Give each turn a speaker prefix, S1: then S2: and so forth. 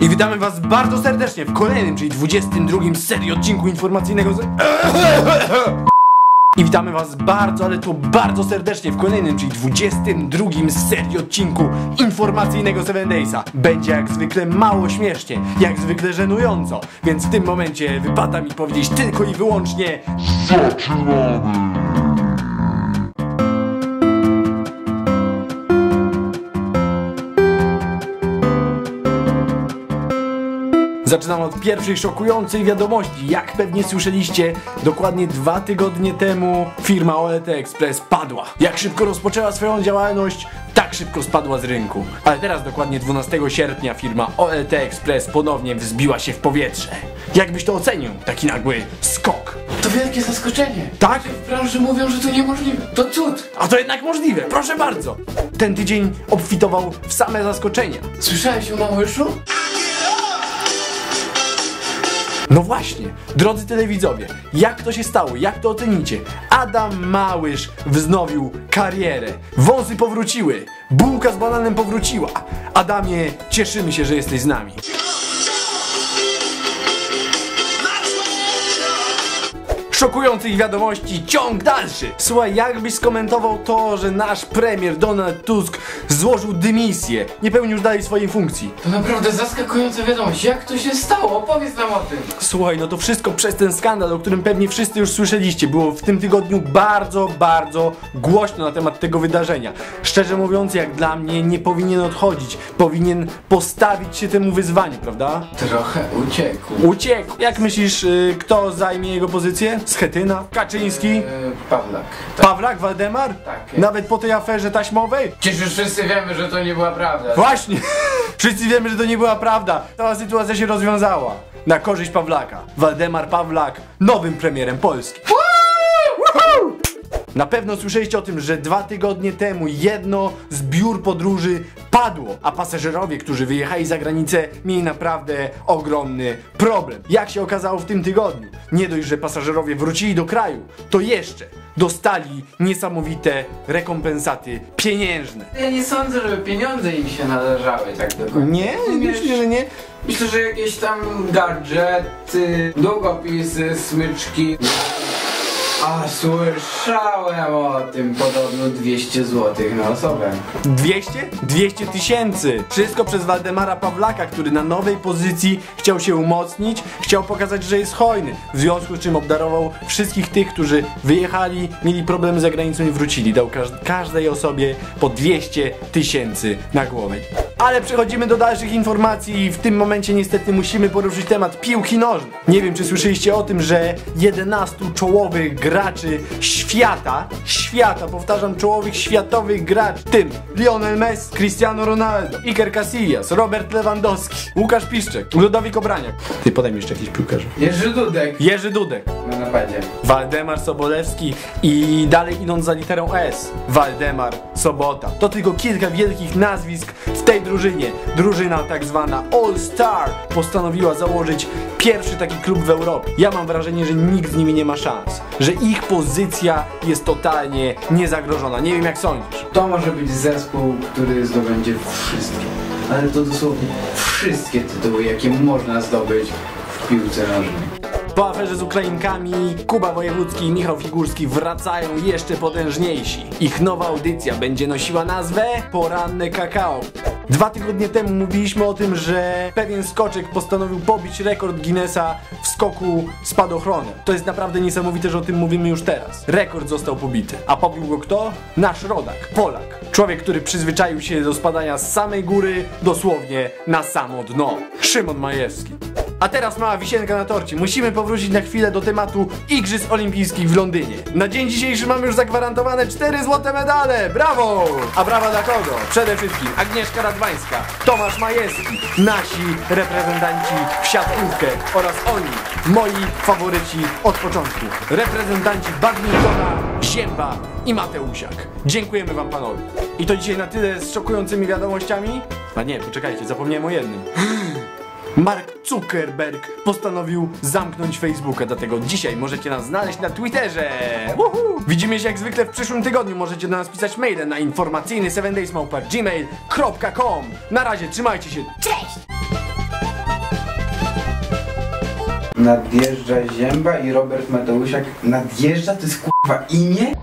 S1: I witamy was bardzo serdecznie w kolejnym, czyli 22 z serii odcinku informacyjnego z... I witamy was bardzo, ale to bardzo serdecznie w kolejnym, czyli 22 z serii odcinku informacyjnego Seven Daysa. Będzie jak zwykle mało śmiesznie, jak zwykle żenująco, więc w tym momencie wypada mi powiedzieć tylko i wyłącznie Zaczynam od pierwszej szokującej wiadomości. Jak pewnie słyszeliście, dokładnie dwa tygodnie temu firma OLT Express padła. Jak szybko rozpoczęła swoją działalność, tak szybko spadła z rynku. Ale teraz dokładnie 12 sierpnia firma OLT Express ponownie wzbiła się w powietrze. Jak byś to ocenił? Taki nagły skok.
S2: To wielkie zaskoczenie.
S1: Tak?
S2: W branży mówią, że to niemożliwe. To cud.
S1: A to jednak możliwe, proszę bardzo. Ten tydzień obfitował w same zaskoczenia.
S2: Słyszałeś o Małyszu?
S1: No właśnie, drodzy telewidzowie, jak to się stało, jak to ocenicie? Adam Małysz wznowił karierę, wąsy powróciły, bułka z bananem powróciła. Adamie, cieszymy się, że jesteś z nami. Szokujących wiadomości, ciąg dalszy. Słuchaj, jak byś skomentował to, że nasz premier Donald Tusk złożył dymisję, nie pełni już dalej swojej funkcji?
S2: To naprawdę zaskakująca wiadomość. Jak to się stało? Opowiedz nam o tym.
S1: Słuchaj, no to wszystko przez ten skandal, o którym pewnie wszyscy już słyszeliście. Było w tym tygodniu bardzo, bardzo głośno na temat tego wydarzenia. Szczerze mówiąc, jak dla mnie nie powinien odchodzić. Powinien postawić się temu wyzwaniu, prawda?
S2: Trochę uciekł.
S1: Uciekł. Jak myślisz, y, kto zajmie jego pozycję? Schetyna? Kaczyński?
S2: E, Pawlak. Tak.
S1: Pawlak? Waldemar?
S2: Tak.
S1: Nawet po tej aferze taśmowej?
S2: Przecież już wszyscy wiemy, że to nie była prawda.
S1: Właśnie! Wszyscy wiemy, że to nie była prawda. Cała sytuacja się rozwiązała. Na korzyść Pawlaka. Waldemar Pawlak, nowym premierem Polski. Woohoo! Na pewno słyszeliście o tym, że dwa tygodnie temu jedno z biur podróży padło, a pasażerowie, którzy wyjechali za granicę, mieli naprawdę ogromny problem. Jak się okazało w tym tygodniu, nie dość, że pasażerowie wrócili do kraju, to jeszcze dostali niesamowite rekompensaty pieniężne.
S2: Ja nie sądzę, żeby pieniądze im się należały tak do końca.
S1: Nie? Myślę, że nie.
S2: Myślę, że jakieś tam gadżety, długopisy, smyczki. A słyszałem o tym podobno 200 zł na osobę.
S1: 200? 200 tysięcy! Wszystko przez Waldemara Pawlaka, który na nowej pozycji chciał się umocnić, chciał pokazać, że jest hojny. W związku z czym obdarował wszystkich tych, którzy wyjechali, mieli problemy za granicą i wrócili. Dał każ każdej osobie po 200 tysięcy na głowę. Ale przechodzimy do dalszych informacji i w tym momencie niestety musimy poruszyć temat piłki nożnej. Nie wiem, czy słyszeliście o tym, że 11 czołowych graczy świata, świata, powtarzam, czołowych światowych graczy, tym Lionel Messi, Cristiano Ronaldo, Iker Casillas, Robert Lewandowski, Łukasz Piszczek, Ludowik Obraniak. Ty podaj mi jeszcze jakiś piłkarz.
S2: Jerzy Dudek
S1: Jerzy Dudek,
S2: na napadzie.
S1: Waldemar Sobolewski i dalej idąc za literą S, Waldemar Sobota. To tylko kilka wielkich nazwisk w tej drużynie. Drużyna tak zwana All Star postanowiła założyć pierwszy taki klub w Europie. Ja mam wrażenie, że nikt z nimi nie ma szans, że ich pozycja jest totalnie niezagrożona. Nie wiem jak sądzisz.
S2: To może być zespół, który zdobędzie wszystkie, ale to dosłownie wszystkie tytuły, jakie można zdobyć w piłce nożnej.
S1: Po aferze z Ukrainkami Kuba Wojewódzki i Michał Figurski wracają jeszcze potężniejsi. Ich nowa audycja będzie nosiła nazwę Poranne Kakao. Dwa tygodnie temu mówiliśmy o tym, że pewien skoczek postanowił pobić rekord Guinnessa w skoku spadochronem. To jest naprawdę niesamowite, że o tym mówimy już teraz. Rekord został pobity. A pobił go kto? Nasz rodak, Polak. Człowiek, który przyzwyczaił się do spadania z samej góry, dosłownie na samo dno. Szymon Majewski. A teraz mała wisienka na torcie. Musimy powrócić na chwilę do tematu Igrzysk Olimpijskich w Londynie. Na dzień dzisiejszy mamy już zagwarantowane 4 złote medale. Brawo! A brawa dla kogo? Przede wszystkim Agnieszka Radwańska, Tomasz Majewski, nasi reprezentanci w siatkówkę oraz oni, moi faworyci od początku. Reprezentanci badmintona, Zięba i Mateusiak. Dziękujemy wam panowie. I to dzisiaj na tyle z szokującymi wiadomościami. A nie, poczekajcie, zapomniałem o jednym. Mark Zuckerberg postanowił zamknąć Facebooka, dlatego dzisiaj możecie nas znaleźć na Twitterze. Widzimy się jak zwykle w przyszłym tygodniu. Możecie do nas pisać maile na informacyjny 7 Na razie, trzymajcie się.
S3: Cześć!
S2: Nadjeżdża Zięba i Robert Mateusiak. Nadjeżdża? To jest kurwa imię?